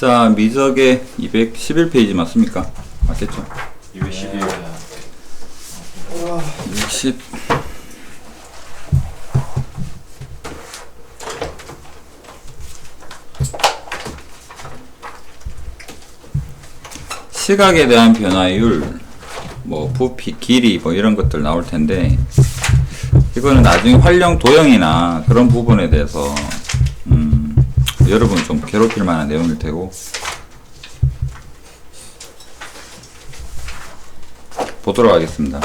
자, 미적의 211페이지 맞습니까? 맞겠죠? 211. 210. 시각에 대한 변화율, 뭐 부피, 길이 뭐 이런 것들 나올 텐데 이거는 나중에 활용 도형이나 그런 부분에 대해서 음, 여러분 좀 괴롭힐 만한 내용일 테고 보도록 하겠습니다.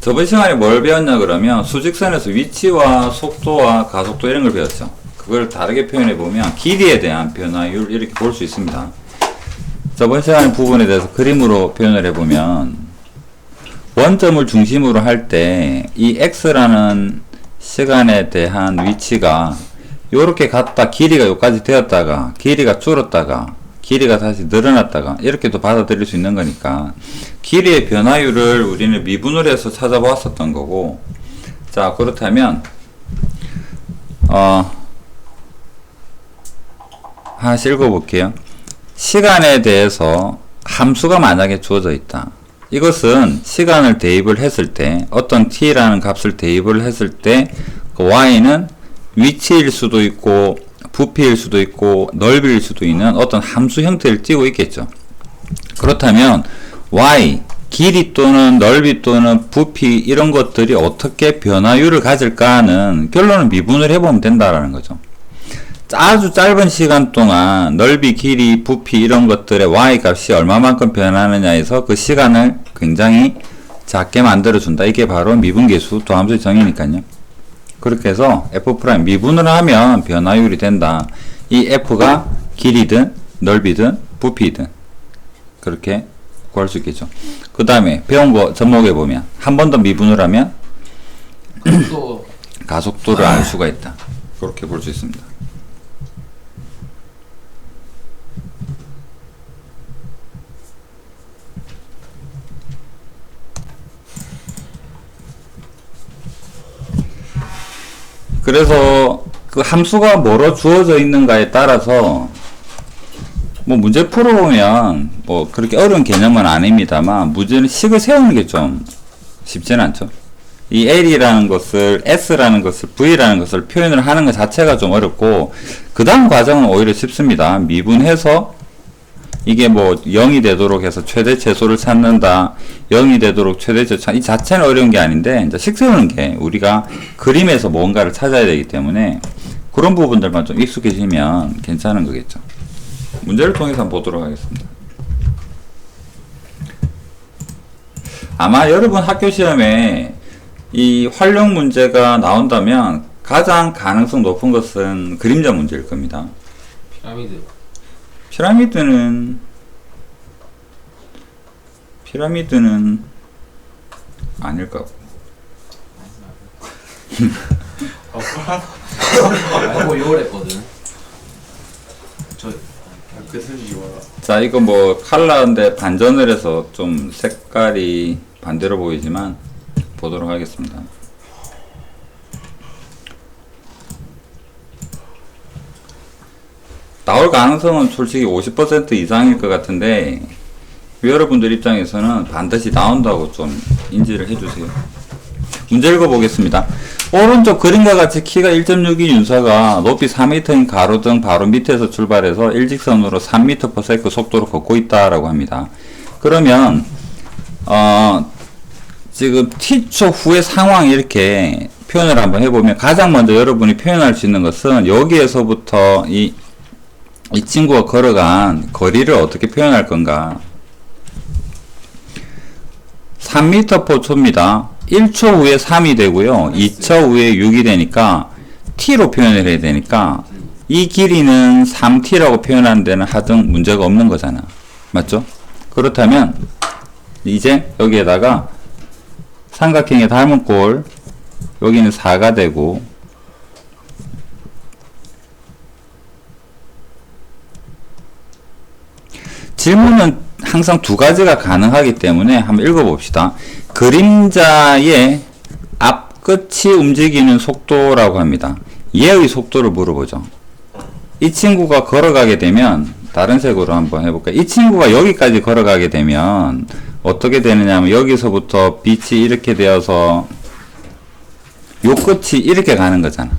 저번 시간에 뭘 배웠냐 그러면 수직선에서 위치와 속도와 가속도 이런 걸 배웠죠. 그걸 다르게 표현해 보면 길이에 대한 변화율 이렇게 볼 수 있습니다. 저번 시간 부분에 대해서 그림으로 표현을 해 보면 원점을 중심으로 할 때 이 x라는 시간에 대한 위치가 요렇게 갔다 길이가 여기까지 되었다가 길이가 줄었다가 길이가 다시 늘어났다가 이렇게도 받아들일 수 있는 거니까 길이의 변화율을 우리는 미분을 해서 찾아보았었던 거고 자 그렇다면 어 하나씩 읽어볼게요. 시간에 대해서 함수가 만약에 주어져 있다. 이것은 시간을 대입을 했을 때 어떤 t라는 값을 대입을 했을 때 그 y는 위치일 수도 있고 부피일 수도 있고 넓이일 수도 있는 어떤 함수 형태를 띄고 있겠죠. 그렇다면 y 길이 또는 넓이 또는 부피 이런 것들이 어떻게 변화율을 가질까는 결론은 미분을 해보면 된다라는 거죠. 아주 짧은 시간 동안 넓이, 길이, 부피 이런 것들의 y 값이 얼마만큼 변하느냐에서 그 시간을 굉장히 작게 만들어준다. 이게 바로 미분계수 도함수의 정의니까요. 그렇게 해서 f 프라임 미분을 하면 변화율이 된다. 이 f가 길이든 넓이든 부피든 그렇게 구할 수 있겠죠. 그 다음에 배운 거 접목해 보면 한 번 더 미분을 하면 또 가속도를 알 수가 있다. 그렇게 볼 수 있습니다. 그래서 그 함수가 뭐로 주어져 있는가에 따라서 뭐 문제 풀어보면 뭐 그렇게 어려운 개념은 아닙니다만 문제는 식을 세우는 게 좀 쉽지는 않죠. 이 L이라는 것을 S라는 것을 V라는 것을 표현을 하는 것 자체가 좀 어렵고 그 다음 과정은 오히려 쉽습니다. 미분해서 이게 뭐 0이 되도록 해서 최대 최소를 찾는다. 0이 되도록 최대 최소 이 자체는 어려운 게 아닌데 이제 식 세우는 게 우리가 그림에서 뭔가를 찾아야 되기 때문에 그런 부분들만 좀 익숙해지면 괜찮은 거겠죠. 문제를 통해서 한번 보도록 하겠습니다. 아마 여러분 학교 시험에 이 활용 문제가 나온다면 가장 가능성 높은 것은 그림자 문제일 겁니다. 피라미드. 피라미드는 피라미드는 아닐 것 같고 하고 요랬거든. 저 끝을 이와 자 이거 뭐 칼라인데 반전을 해서 좀 색깔이 반대로 보이지만 보도록 하겠습니다 나올 가능성은 솔직히 50% 이상일 것 같은데 여러분들 입장에서는 반드시 나온다고 좀 인지를 해주세요 문제 읽어보겠습니다. 오른쪽 그림과 같이 키가 1.62 윤사가 높이 4m인 가로등 바로 밑에서 출발해서 일직선으로 3m/s 속도로 걷고 있다라고 합니다. 그러면 어, 지금 t초 후의 상황 이렇게 표현을 한번 해보면 가장 먼저 여러분이 표현할 수 있는 것은 여기에서부터 이, 이 친구가 걸어간 거리를 어떻게 표현할 건가 3m 포초입니다. 1초 후에 3이 되고요. 2초 후에 6이 되니까 t로 표현을 해야 되니까 이 길이는 3t라고 표현하는 데는 하등 문제가 없는 거잖아. 맞죠? 그렇다면 이제 여기에다가 삼각형의 닮은 꼴 여기는 4가 되고 질문은 항상 두 가지가 가능하기 때문에 한번 읽어봅시다. 그림자의 앞끝이 움직이는 속도라고 합니다. 얘의 속도를 물어보죠. 이 친구가 걸어가게 되면 다른 색으로 한번 해볼까요? 이 친구가 여기까지 걸어가게 되면 어떻게 되느냐 하면 여기서부터 빛이 이렇게 되어서 요 끝이 이렇게 가는 거잖아.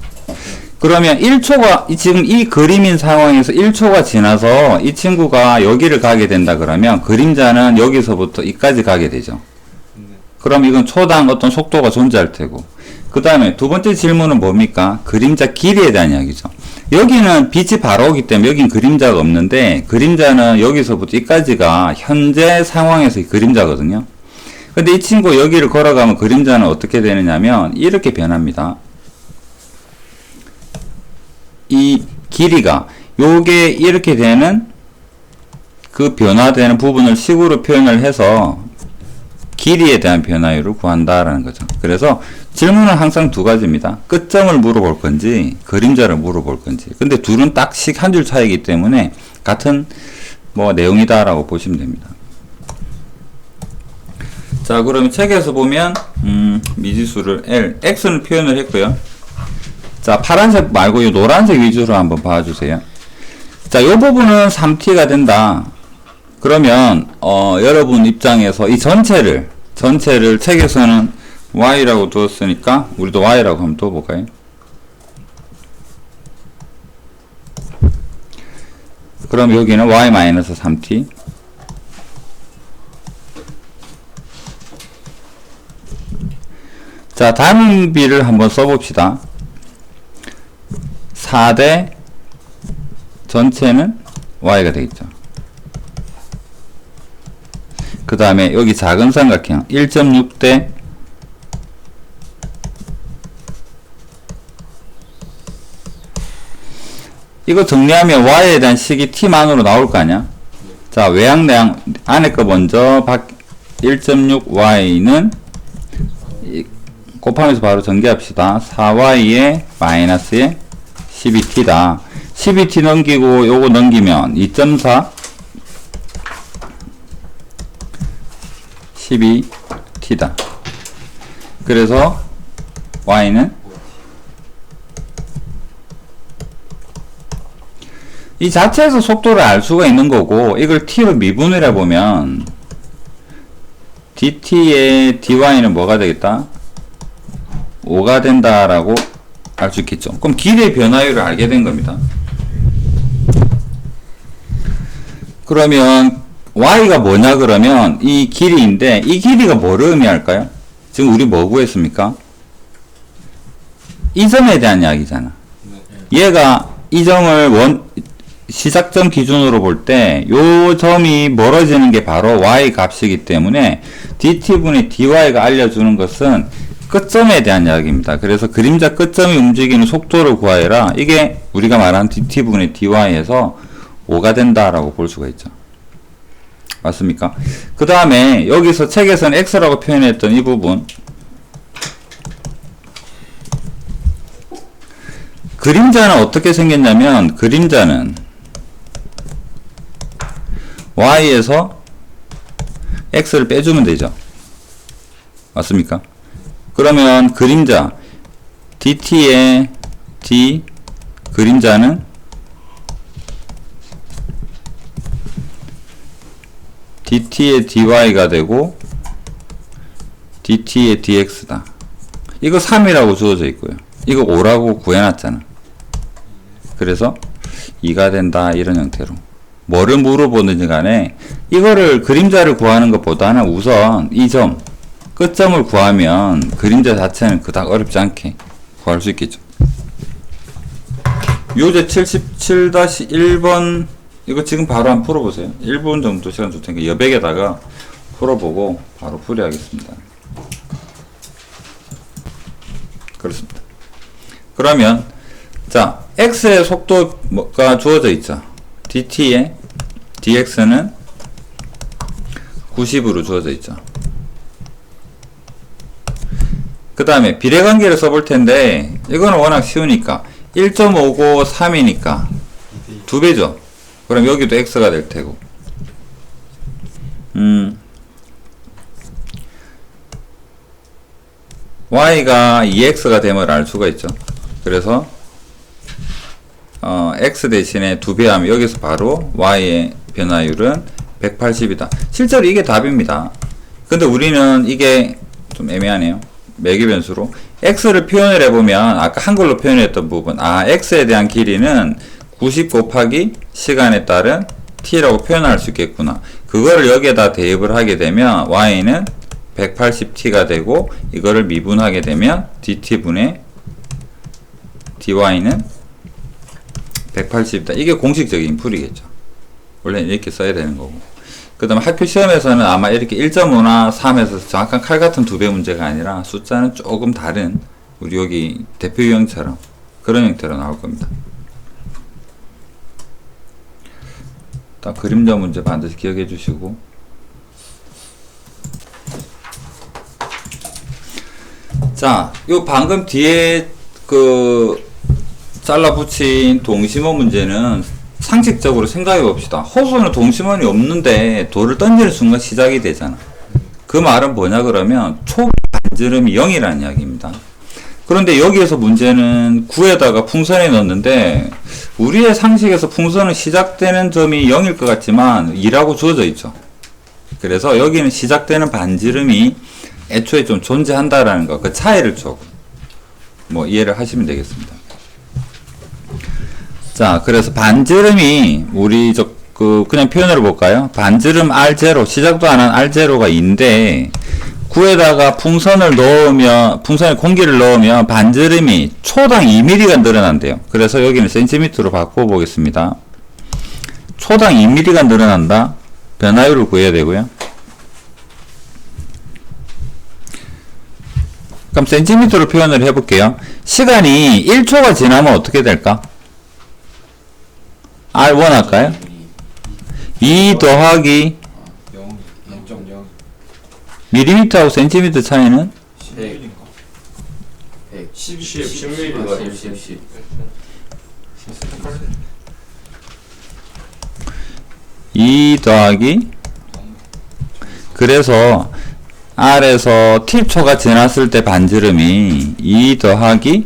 그러면 1초가 지금 이 그림인 상황에서 1초가 지나서 이 친구가 여기를 가게 된다 그러면 그림자는 여기서부터 이까지 가게 되죠. 그럼 이건 초당 어떤 속도가 존재할 테고 그 다음에 두 번째 질문은 뭡니까? 그림자 길이에 대한 이야기죠. 여기는 빛이 바로 오기 때문에 여긴 그림자가 없는데 그림자는 여기서부터 이까지가 현재 상황에서의 그림자거든요. 근데 이 친구 여기를 걸어가면 그림자는 어떻게 되느냐면 이렇게 변합니다. 이 길이가 요게 이렇게 되는 그 변화되는 부분을 식으로 표현을 해서 길이에 대한 변화율을 구한다라는 거죠. 그래서 질문은 항상 두 가지입니다. 끝점을 물어볼 건지 그림자를 물어볼 건지. 근데 둘은 딱씩 한 줄 차이기 때문에 같은 뭐 내용이다라고 보시면 됩니다. 자, 그럼 책에서 보면 음, 미지수를 L, X는 표현을 했고요. 자, 파란색 말고 이 노란색 위주로 한번 봐주세요. 자, 이 부분은 3t가 된다. 그러면 어, 여러분 입장에서 이 전체를 전체를 책에서는 y라고 두었으니까 우리도 y라고 한번 둬볼까요? 그럼 여기는 y-3t 자 단위비를 한번 써봅시다 4대 전체는 y가 되겠죠 그 다음에 여기 작은 삼각형 1.6대 이거 정리하면 y에 대한 식이 t만으로 나올 거 아니야? 자, 외양 내양 안에 거 먼저 1.6y는 곱하면서 바로 전개합시다. 4y에 마이너스에 12t다. 12t 넘기고 요거 넘기면 2.4 12t다. 그래서 y는 이 자체에서 속도를 알 수가 있는 거고 이걸 t로 미분을 해보면 dt의 dy는 뭐가 되겠다? 5가 된다라고 알 수 있겠죠. 그럼 길이의 변화율을 알게 된 겁니다. 그러면 y가 뭐냐 그러면 이 길이인데 이 길이가 뭐를 의미할까요? 지금 우리 뭐 구했습니까? 이 점에 대한 이야기잖아. 얘가 이 점을 원 시작점 기준으로 볼 때 요 점이 멀어지는 게 바로 y 값이기 때문에 dt분의 dy가 알려주는 것은 끝점에 대한 이야기입니다. 그래서 그림자 끝점이 움직이는 속도를 구하여라. 이게 우리가 말한 dt분의 dy에서 5가 된다라고 볼 수가 있죠. 맞습니까? 그 다음에 여기서 책에서는 x라고 표현했던 이 부분 그림자는 어떻게 생겼냐면 그림자는 y에서 x를 빼주면 되죠. 맞습니까? 그러면 그림자 dt의 d 그림자는 dt의 dy가 되고 dt의 dx다. 이거 3이라고 주어져 있고요. 이거 5라고 구해놨잖아. 그래서 2가 된다 이런 형태로 뭐를 물어보는지 간에 이거를 그림자를 구하는 것보다는 우선 이 점 끝점을 구하면 그림자 자체는 그닥 어렵지 않게 구할 수 있겠죠. 요제 77-1번 이거 지금 바로 한번 풀어보세요. 1분 정도 시간 줄 테니까 여백에다가 풀어보고 바로 풀이하겠습니다. 그렇습니다. 그러면 자 x의 속도가 주어져 있죠. dt의 dx는 90으로 주어져 있죠. 그 다음에 비례관계를 써볼 텐데 이거는 워낙 쉬우니까 1.5고 3이니까 두 배죠. 그럼 여기도 x가 될 테고. 음. y가 2x가 됨을 알 수가 있죠. 그래서 어, 어, x 대신에 두배 하면 여기서 바로 y의 변화율은 180이다. 실제로 이게 답입니다. 근데 우리는 이게 좀 애매하네요. 매개 변수로 x를 표현을 해보면 아까 한글로 표현했던 부분 아 x에 대한 길이는 90 곱하기 시간에 따른 t라고 표현할 수 있겠구나. 그거를 여기에다 대입을 하게 되면 y는 180t가 되고 이거를 미분하게 되면 dt분의 dy는 180이다. 이게 공식적인 풀이겠죠. 원래 이렇게 써야 되는 거고. 그 다음에 학교 시험에서는 아마 이렇게 1.5나 3에서 정확한 칼 같은 두 배 문제가 아니라 숫자는 조금 다른 우리 여기 대표 유형처럼 그런 형태로 나올 겁니다. 딱 그림자 문제 반드시 기억해 주시고 자, 요 방금 뒤에 그 잘라 붙인 동심원 문제는 상식적으로 생각해 봅시다. 호수는 동심원이 없는데 돌을 던지는 순간 시작이 되잖아. 그 말은 뭐냐 그러면 초 반지름이 0이라는 이야기입니다. 그런데 여기에서 문제는 9에다가 풍선에 넣었는데 우리의 상식에서 풍선은 시작되는 점이 0일 것 같지만 2라고 주어져 있죠. 그래서 여기는 시작되는 반지름이 애초에 좀 존재한다라는 거, 그 차이를 조금 뭐 이해를 하시면 되겠습니다. 자, 그래서 반지름이 우리 저 그 그냥 표현을 볼까요? 반지름 R0 시작도 안 한 R0가 2인데 9에다가 풍선을 넣으면 풍선에 공기를 넣으면 반지름이 초당 2mm가 늘어난대요. 그래서 여기는 센티미터로 바꿔 보겠습니다. 초당 2mm가 늘어난다. 변화율을 구해야 되고요. 그럼 센티미터로 표현을 해볼게요. 시간이 1초가 지나면 어떻게 될까? R1 할까요? 2 더하기 0, 0.0. 밀리미터하고 센티미터 차이는 100. 100. 10, 10, 10mm가 10, 10, 10. 이 더하기 그래서 R에서 팁초가 지났을 때 반지름이 2 더하기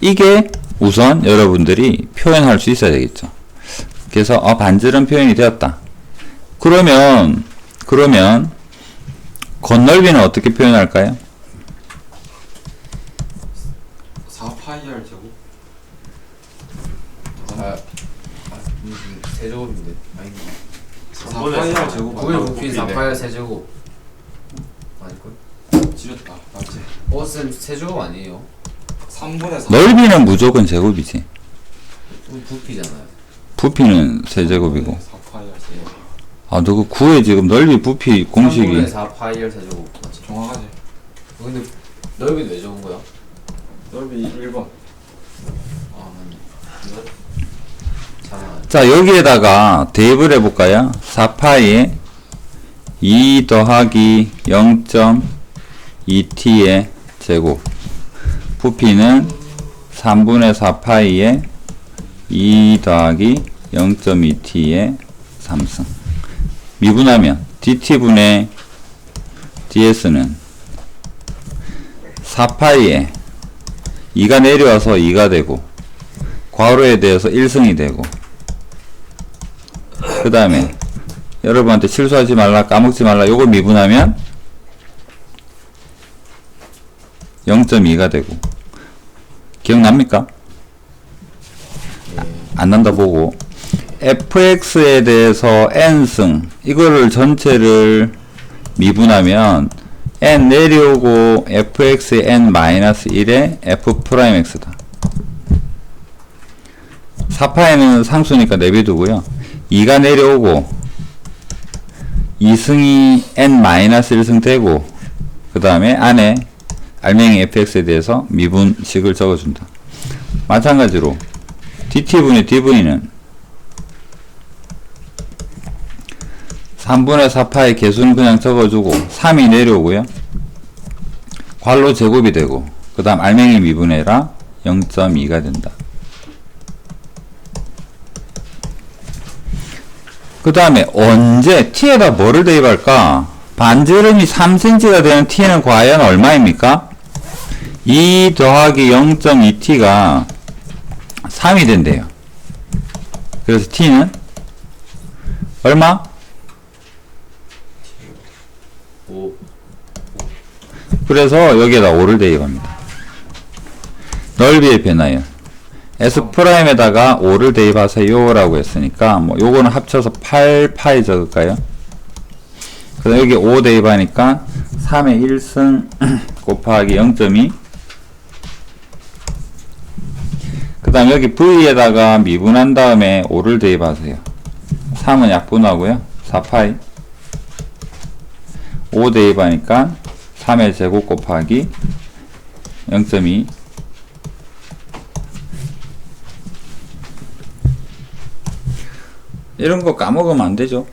이게 우선 여러분들이 표현할 수 있어야 되겠죠. 그래서 어, 반지름 표현이 되었다. 그러면 그러면 건널비는 어떻게 표현할까요? 4파이R 제곱? 아, 음, 세제곱인데. 아니, 4파이R 제곱 구의 부피 4파이 세제곱. 아닐걸? 지렸다 맞지? 어, 쌤 세제곱 아니에요? 3분의 4 넓이는 무조건 제곱이지. 부- 부피잖아요. 부피는 세제곱이고. 4파이R 제곱 아, 너그 구에 지금 넓이 부피 공식이 3분의 4 파이를 세제곱. 맞지? 정확하지? 어, 근데 넓이는 왜 적은 거야? 넓이 1번 아, 맞네. 자, 자, 여기에다가 대입을 해볼까요? 4파이에 2 더하기 0.2t의 제곱. 부피는 3분의 4파이에 2 더하기 0.2t의 3승. 미분하면 dt분의 ds는 4파이에 2가 내려와서 2가 되고 괄호에 대해서 1승이 되고 그 다음에 여러분한테 실수하지 말라 까먹지 말라 요걸 미분하면 0.2가 되고 기억납니까? 안 난다 보고 fx에 대해서 n승 이거를 전체를 미분하면 n 내려오고 fx의 n 마이너스 1에 f'x다 4파에는 상수니까 내비두고요. 2가 내려오고 2승이 n-1승 되고 그 다음에 안에 알맹이 fx에 대해서 미분식을 적어준다. 마찬가지로 dt분의 dv는 3분의 4파의 개수는 그냥 적어주고 3이 내려오고요. 괄호 제곱이 되고 그 다음 알맹이 미분해라 0.2가 된다. 그 다음에 언제 t에다 뭐를 대입할까? 반지름이 3cm가 되는 t는 과연 얼마입니까? 2 더하기 0.2t가 3이 된대요. 그래서 t는 얼마? 5 그래서 여기에다 5를 대입합니다. 넓이의 변화요. S 프라임에다가 5를 대입하세요 라고 했으니까 뭐 요거는 합쳐서 8파이 적을까요? 그다음 여기 5 대입하니까 3의 1승 곱하기 0.2 그 다음 여기 V에다가 미분한 다음에 5를 대입하세요. 3은 약분하고요. 4파이 5 대입하니까 3의 제곱 곱하기 0.2 이런 거 까먹으면 안 되죠.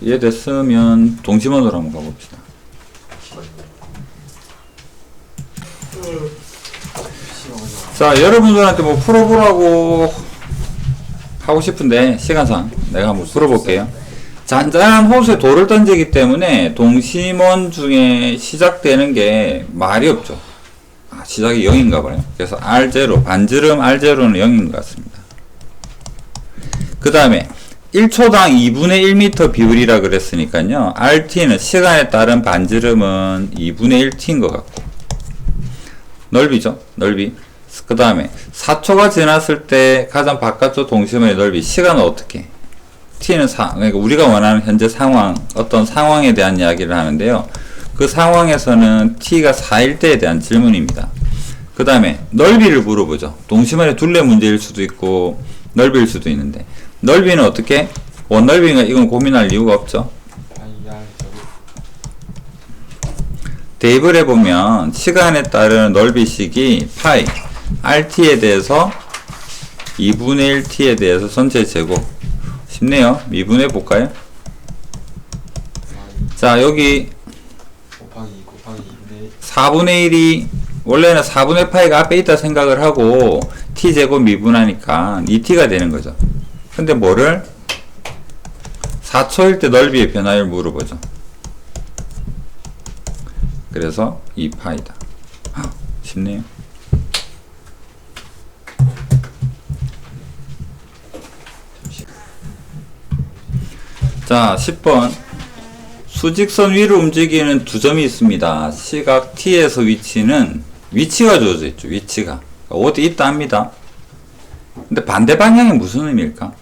이해됐으면 동심원으로 한번 가봅시다. 자, 여러분들한테 뭐 풀어보라고 하고 싶은데 시간상 내가 한번 풀어볼게요. 잔잔한 호수에 돌을 던지기 때문에 동심원 중에 시작되는 게 말이 없죠. 아, 시작이 0인가 봐요. 그래서 R0, 반지름 R0는 0인 것 같습니다. 그 다음에 1초당 2분의 1m 비율이라 그랬으니까요. RT는 시간에 따른 반지름은 2분의 1t인 것 같고. 넓이죠. 넓이. 그 다음에 4초가 지났을 때 가장 바깥쪽 동심의 넓이. 시간은 어떻게? t는 사, 그러니까 우리가 원하는 현재 상황, 어떤 상황에 대한 이야기를 하는데요. 그 상황에서는 t가 4일 때에 대한 질문입니다. 그 다음에 넓이를 물어보죠. 동심원의 둘레 문제일 수도 있고 넓이일 수도 있는데 넓이는 어떻게? 원넓이가 이건 고민할 이유가 없죠. 대입을 해보면 시간에 따른 넓이식이 파이 RT에 대해서 2분의 1T에 대해서 전체 제곱 쉽네요. 미분해 볼까요? 자 여기 곱하기 2 곱하기 2분의 4분의 1이 원래는 4분의 파이가 앞에 있다 생각을 하고 t제곱 미분하니까 2t가 되는 거죠. 근데 뭐를 4초일 때 넓이의 변화를 물어보죠. 그래서 2파이다. 쉽네요. 자, 10번. 수직선 위로 움직이는 두 점이 있습니다. 시각 T에서 위치는 위치가 주어져 있죠. 위치가 어디 있다 합니다. 근데 반대 방향이 무슨 의미일까?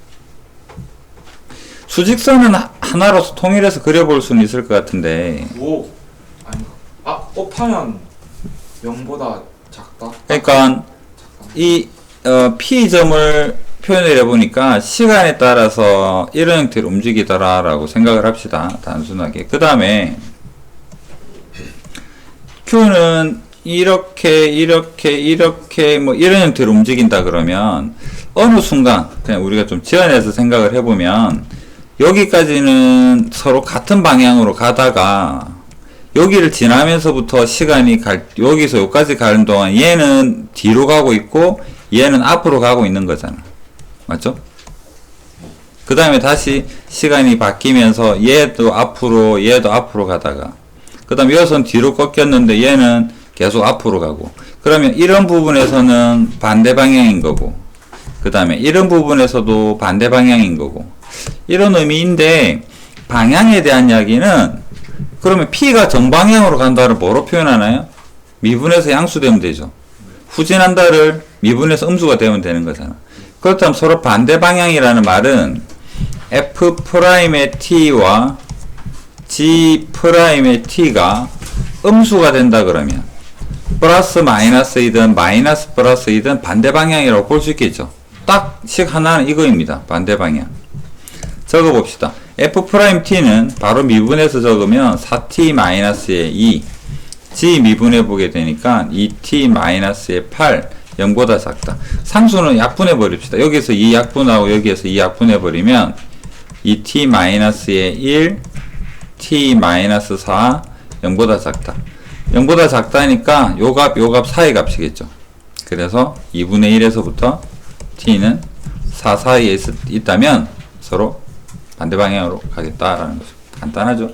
수직선은 하- 하나로서 통일해서 그려볼 수는 있을 것 같은데 5 아닌가? 아 곱하면 0보다 작다? 그러니까 작다 이 어, P점을 표현을 해보니까 시간에 따라서 이런 형태로 움직이더라라고 생각을 합시다. 단순하게. 그 다음에 Q는 이렇게 이렇게 이렇게 뭐 이런 형태로 움직인다 그러면 어느 순간 그냥 우리가 좀 지연해서 생각을 해보면 여기까지는 서로 같은 방향으로 가다가 여기를 지나면서부터 시간이 갈, 여기서 여기까지 가는 동안 얘는 뒤로 가고 있고 얘는 앞으로 가고 있는 거잖아. 맞죠? 그 다음에 다시 시간이 바뀌면서 얘도 앞으로, 얘도 앞으로 가다가 그 다음에 여기서는 뒤로 꺾였는데 얘는 계속 앞으로 가고 그러면 이런 부분에서는 반대 방향인 거고 그 다음에 이런 부분에서도 반대 방향인 거고 이런 의미인데 방향에 대한 이야기는 그러면 P가 정방향으로 간다를 뭐로 표현하나요? 미분해서 양수되면 되죠. 후진한다를 미분해서 음수가 되면 되는 거잖아. 그렇다면 서로 반대 방향이라는 말은 F 프라임의 T와 G 프라임의 T가 음수가 된다 그러면 플러스 마이너스이든 마이너스 플러스이든 반대 방향이라고 볼 수 있겠죠. 딱 식 하나는 이거입니다. 반대 방향. 적어 봅시다. f 프라임 t는 바로 미분해서 적으면 4t 마이너스의 2 g 미분해 보게 되니까 2t 마이너스의 8 0보다 작다. 상수는 약분해 버립시다. 여기서 2 약분하고 여기에서 2 약분해 버리면 2t 마이너스의 1 t 마이너스 4 0보다 작다. 0보다 작다니까 요 값, 요 값 사이 값이겠죠. 그래서 2분의 1에서부터 t는 4 사이에 있, 있다면 서로 반대 방향으로 가겠다라는 거죠. 간단하죠?